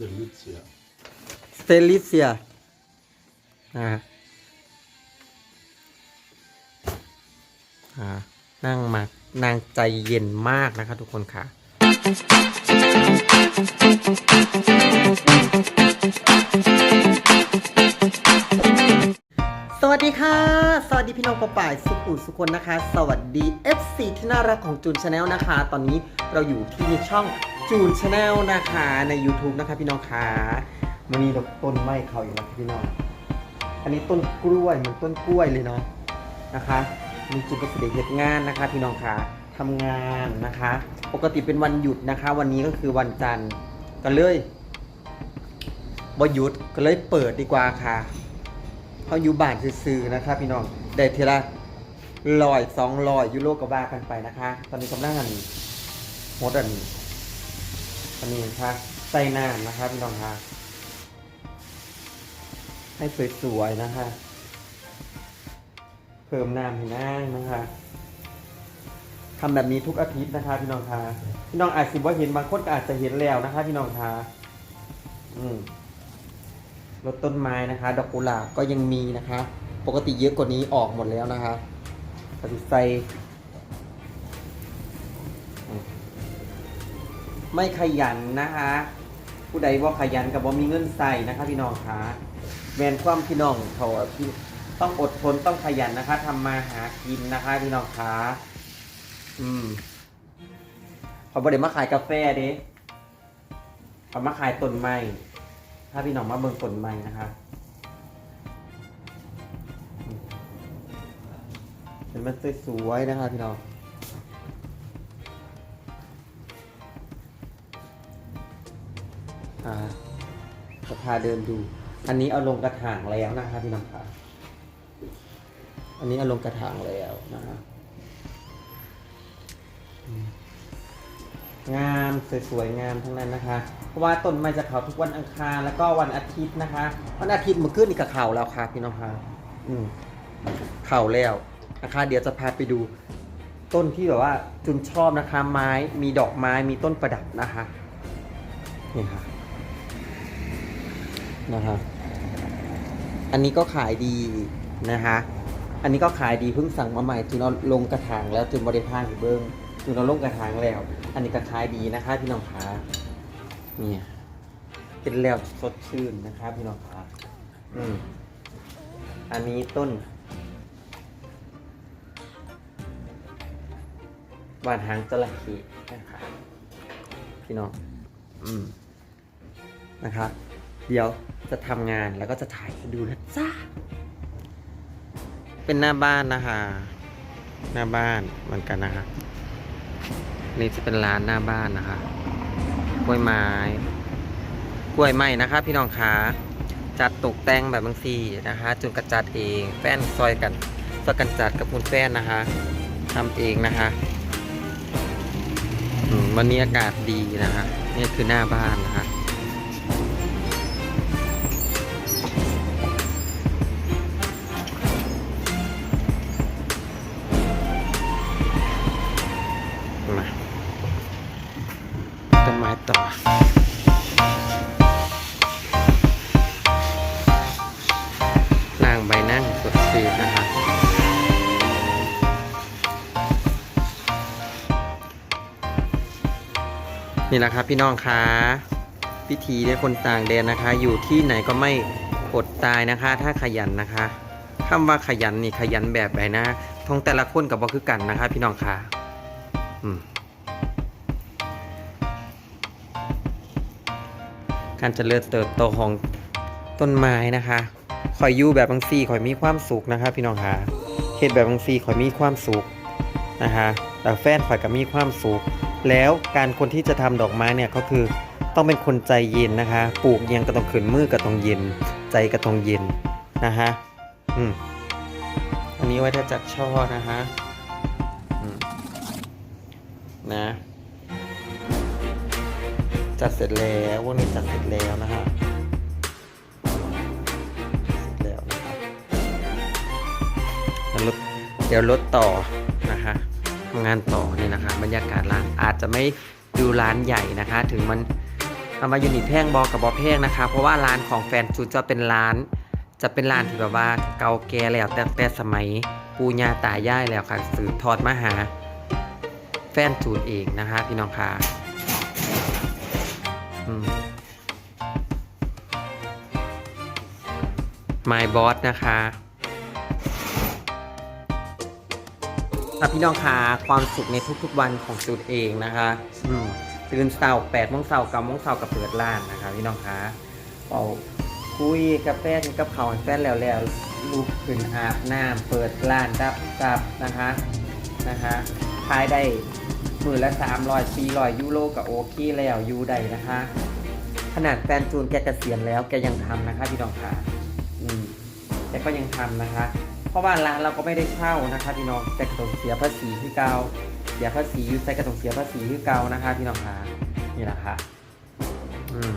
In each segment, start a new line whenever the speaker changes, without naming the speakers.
เตลิเซีย
สเตลิเซียนะฮะอ่านั่งมานางใจเย็นมากนะคะทุกคนค่ะ ค่ะ สวัสดีพี่น้องปอป่ายสุขุสุคนนะคะ สวัสดี FC ที่น่ารักของจูนชาแนลนะคะ ตอนนี้เราอยู่ที่ช่องจูนชาแนลนะคะใน YouTube นะคะพี่น้องค่ะมันมีดอกต้นไม้เขาอยู่นะพี่น้อง อันนี้ต้นกล้วยมือนต้นกล้วยเลยเนาะนะคะมีจุดประสงค์เหตุงานนะคะ พี่น้องค่ะทำงานนะคะ ปกติเป็นวันหยุดนะคะ วันนี้ก็คือวันจันทร์ก็เลยบหยุดก็เลยเปิดดีกว่าค่ะ เขาอยู่บ้านซื่อๆนะคะพี่น้องได้เทละลอยสองลอยยูโรก็ว่ากันไปนะคะ ตอนนี้กำลังอันโหดอันอันนี้นะคะใส่น้ำนะคะพี่น้องคะให้สวยๆนะคะเพิ่มน้ำให้นั่งนะคะทำแบบนี้ทุกอาทิตย์นะคะพี่น้องคะพี่น้องอาจสิว่าเห็นบางคนก็อาจจะเห็นแล้วนะคะ พี่น้องคะอืม รถต้นไม้นะคะ ดอกกุหลาบก็ยังมีนะคะ ปกติเยอะกว่านี้ออกหมดแล้วนะคะปฏิไซไม่ขยันนะคะ ผู้ใดว่าขยันกับว่ามีเงินใส่นะคะพี่น้องคะแมนความพี่น้องเขาพี่ต้องอดทนต้องขยันนะคะทำมาหากินนะคะพี่น้องคะอืมเขาบริมาขายกาแฟเด้เขามาขายต้นไม้ ถ้าพี่น้องมาเบิ่งต้นไม้นะคะเห็นมันสวยๆนะคะพี่น้องจะพาเดินดู อันนี้เอาลงกระถางแล้วนะคะพี่น้องค่ะ อันนี้เอาลงกระถางแล้วนะคะงามสวยๆงามทั้งนั้นนะคะ เพราะว่าต้นไม้จะเผาทุกวันอังคารแล้วก็วันอาทิตย์นะคะ วันอาทิตย์มื่อคืนนี่ก็เข่าแล้วค่ะพี่น้องค่ะอืมเข่าแล้วนะคะเดี๋ยวจะพาไปดูต้นที่แบบว่าจุนชอบนะคะ ไม้มีดอกไม้มีต้นประดับนะคะนี่ค่ะนะคะอันนี้ก็ขายดีนะคะอันนี้ก็ขายดีเพิ่งสั่งมาใหม่จุนเอาลงกระถางแล้วจุนบริพางอยู่เบิ้งจุนเอาลงกระถางแล้ว อันนี้ก็ขายดีนะคะพี่น้องคะ เนี่ยเป็นแล้วสดชื่นนะคะพี่น้องคะอืมอันนี้ต้นหวานหางจระเข้นะคะพี่น้องอืมนะคะเดี๋ยวจะทำงานแล้วก็จะถ่ายให้ดูนะจ้าเป็นหน้าบ้านนะคะหน้าบ้านเหมือนกันนะคะนี่จะเป็นร้านหน้าบ้านนะคะ ล้วยไม้ กล้วยไม้นะคะ พี่น้องคะจัดตกแต่งแบบบางสีนะคะ จุนกระจัดเองแฟนซอยกันซอยกันจัดกับคุณแฟนนะคะทำเองนะคะวันนี้อากาศดีนะคะนี่คือหน้าบ้านนะคะ นี่แหละครับพี่น้องคะพิธีในคนต่างแดนนะคะ อยู่ที่ไหนก็ไม่อดตายนะคะ ถ้าขยันนะคะคำว่าขยันนี่ขยันแบบไหนนะทองแต่ละคนกับบ่คือกันนะคะ พี่น้องคะการเจริญเติบโตของต้นไม้นะคะคอยอยู่แบบบางซีคอยมีความสุขนะคะ พี่น้องคะเฮ็ดแบบบางซีคอยมีความสุขนะคะแต่แฟนคอยก็มีความสุข แล้วการคนที่จะทำดอกไม้เนี่ยก็คือต้องเป็นคนใจเย็นนะคะ ปลูกยังก็ต้องขืนมือก็ต้องเย็น ใจก็ต้องเย็นนะคะอืมอันนี้ไว้ถ้าจัดช่อนะคะนะจัดเสร็จแล้ววันนี้จัดเสร็จแล้วนะฮะเสร็จแล้วนะครับเดี๋ยวรถต่อนะคะ งานต่อเนี่ยนะคะ บรรยากาศร้านอาจจะไม่ดูร้านใหญ่นะคะ ถึงมันเอามาอยู่นี่แพงบอกับบอแพงนะคะ เพราะว่าร้านของแฟนจูจะเป็นร้าน จะเป็นร้านที่แบบว่าเก่าแก่แล้วแต่แต่สมัยปูญาตายายแล้วค่ะสืบทอดมาหา แฟนจูนเองนะคะ พี่น้องค่ะม My Boss นะคะ อะพี่น้องค่ะความสุขในทุกๆวันของจูนเองนะคะอืมตื่นเช้าแปดโมงเช้าเก้าโมงเช้ากับเปิดร้านนะคะพี่น้องค่ะเอาคุยกับแฟนกับเขาวให้แฟนแล้วแล้วลุกขึ้นอาบน้ำเปิดร้านดับดับนะคะนะคะขายได้มือละ3 0 0 400ยูโรกับโอเคแล้วอยูได้นะคะ ขนาดแฟนจูนแกเกษียณแล้วแกยังทำนะคะพี่น้องค่ะอืมแต่ก็ยังทำนะคะ เพราะว่าร้านเราก็ไม่ได้เช่านะคะพี่น้องแต่ก็ต้องเสียภาษีที่เก่าเสียภาษียูใส่ก็ต้องเสียภาษีที่เก่านะคะพี่น้องคะนี่แหละค่ะอืม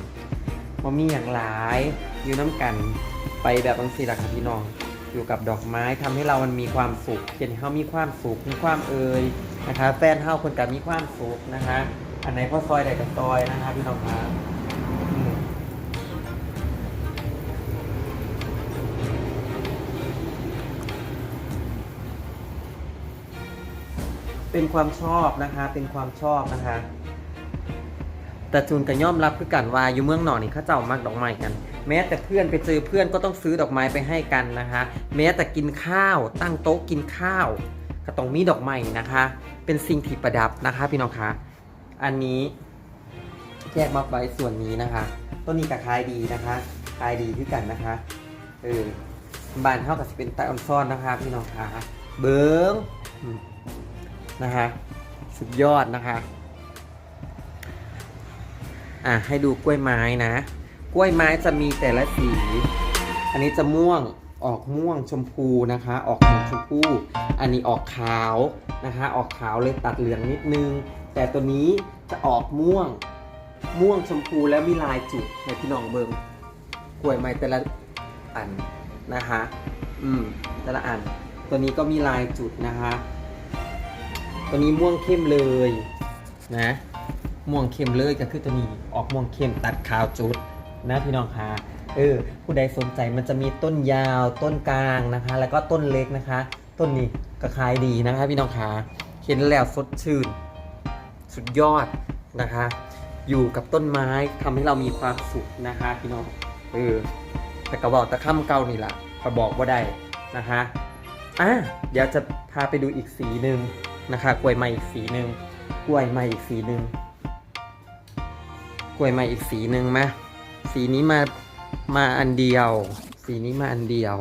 มันมีอย่างหลายอยู่น้ำกันไปแบบบางสิ่งละค่ะพี่น้องอยู่กับดอกไม้ทำให้เรามันมีความสุขเห็นเขามีความสุขมีความเอ่ยนะคะ แฟนเฮาคนกับมีความสุขนะคะ อันไหนพ่อซอยใดกับซอยนะคะพี่น้องคะ เป็นความชอบนะคะ เป็นความชอบนะคะ แต่จูนก็ย่อมรับคือกันว่าอยู่เมืองหนองนี่เขาเจ้ามักดอกไม้กัน แม้แต่เพื่อนไปเจอเพื่อนก็ต้องซื้อดอกไม้ไปให้กันนะคะ แม้แต่กินข้าวตั้งโต๊ะกินข้าวก็ต้องมีดอกไม้นะคะ เป็นสิ่งที่ประดับนะคะพี่น้องคะ อันนี้แยกมาไว้ส่วนนี้นะคะ ต้นนี้ก็ขายดีนะคะขายดีคือกันนะคะ เออบานเท่ากับสิเป็นตาออนซ่อนนะคะพี่น้องคะ เบิ้ง นะคะ สุดยอดนะคะ อะให้ดูกล้วยไม้นะ กล้วยไม้จะมีแต่ละสี อันนี้จะม่วงออกม่วงชมพูนะคะ ออกเหลืองชมพู อันนี้ออกขาวนะคะ ออกขาวเลยตัดเหลืองนิดนึง แต่ตัวนี้จะออกม่วง ม่วงชมพูแล้วมีลายจุดในพี่น้องเบิงกล้วยไม้แต่ละอันนะคะ อืมแต่ละอัน ตัวนี้ก็มีลายจุดนะคะ ตัวนี้ม่วงเข้มเลยนะม่วงเข้มเลยก็คือตัวนี้ออกม่วงเข้มตัดขาวจุดนะพี่น้องคะเออผู้ใดสนใจมันจะมีต้นยาวต้นกลางนะคะ แล้วก็ต้นเล็กนะคะ ต้นนี้ก็ขายดีนะคะ พี่น้องคะเห็นแล้วสดชื่น สุดยอดนะคะ อยู่กับต้นไม้ทำให้เรามีความสุขนะคะพี่น้องเออแต่กระบอกตะค่ำเก่านี่แหละพอบอกว่าได้นะคะอะเดี๋ยวจะพาไปดูอีกสีหนึ่ง นะคะ กล้วยไม้อีกสีหนึ่งกล้วยไม้อีกสีหนึ่งกล้วยไม้อีกสีหนึ่งมาสีนี้มามาอันเดียว สีนี้มาอันเดียว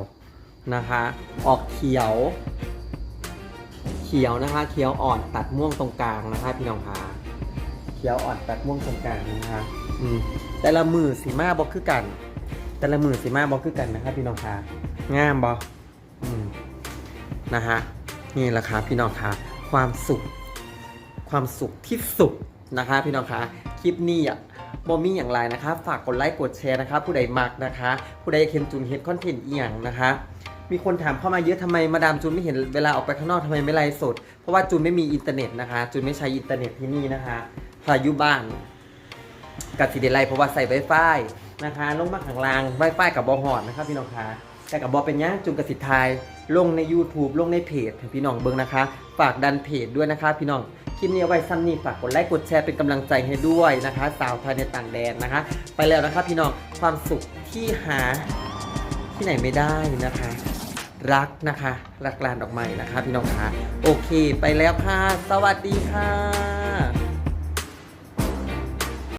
นะคะ ออกเขียว เขียวนะคะ เขียวอ่อนตัดม่วงตรงกลางนะคะ พี่น้องคะเขียวอ่อนตัดม่วงตรงกลางนะคะอืมแต่ละมือสีมาบอกคือกัน แต่ละมือสีมาบอกคือกันนะคะพี่น้องคะงามบออืมนะคะนี่แหละครับพี่น้องคะ ความสุข ความสุขที่สุดนะคะพี่น้องคะคลิปนี้อะบอมี่อย่างไรนะคะ ฝากกดไลค์กดแชร์นะคะ ผู้ใดมักนะคะ ผู้ใดเห็นจูนเห็นคอนเทนต์อีหยังนะคะ มีคนถามเข้ามาเยอะทำไมมาดามจูนไม่เห็นเวลาออกไปข้างนอกทำไมไม่ไลฟ์สด เพราะว่าจูนไม่มีอินเทอร์เน็ตนะคะจูนไม่ใช้อินเทอร์เน็ตที่นี่นะคะพายุบ้านกับสีเดลไลเพราะว่าใส่ไวไฟนะคะลงมาข้างล่างไวไฟกับบอหอดนะครับพี่น้องคะแต่กับบอเป็นยังจุงกระสิทธิ์ไทย ลงใน YouTube ลงในเพจให้พี่น้องเบิ่งนะคะ ฝากดันเพจด้วยนะคะ พี่น้องคลิปนี้เอาไว้ซ้ำนี่ฝากกดไลค์กดแชร์เป็นกำลังใจให้ด้วยนะคะ สาวไทยในต่างแดนนะคะ ไปแล้วนะคะพี่น้องความสุขที่หาที่ไหนไม่ได้นะคะ รักนะคะรักลานดอกไม้นะคะ พี่น้องคะโอเค ไปแล้วค่ะ สวัสดีค่ะ